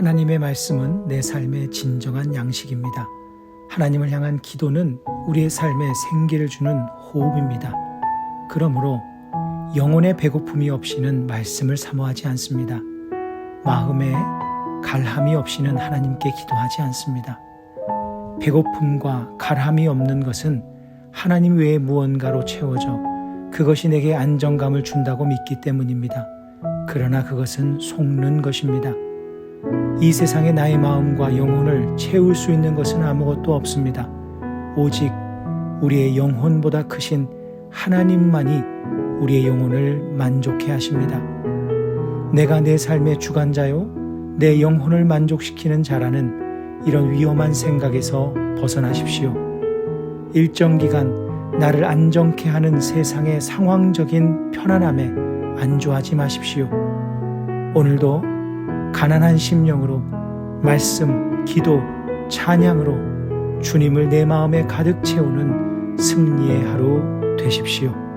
하나님의 말씀은 내 삶의 진정한 양식입니다. 하나님을 향한 기도는 우리의 삶에 생기를 주는 호흡입니다. 그러므로 영혼의 배고픔이 없이는 말씀을 사모하지 않습니다. 마음에 갈함이 없이는 하나님께 기도하지 않습니다. 배고픔과 갈함이 없는 것은 하나님 외의 무언가로 채워져 그것이 내게 안정감을 준다고 믿기 때문입니다. 그러나 그것은 속는 것입니다. 이 세상에 나의 마음과 영혼을 채울 수 있는 것은 아무것도 없습니다. 오직 우리의 영혼보다 크신 하나님만이 우리의 영혼을 만족해 하십니다. 내가 내 삶의 주관자요, 내 영혼을 만족시키는 자라는 이런 위험한 생각에서 벗어나십시오. 일정 기간 나를 안정케 하는 세상의 상황적인 편안함에 안주하지 마십시오. 오늘도 가난한 심령으로 말씀, 기도, 찬양으로 주님을 내 마음에 가득 채우는 승리의 하루 되십시오.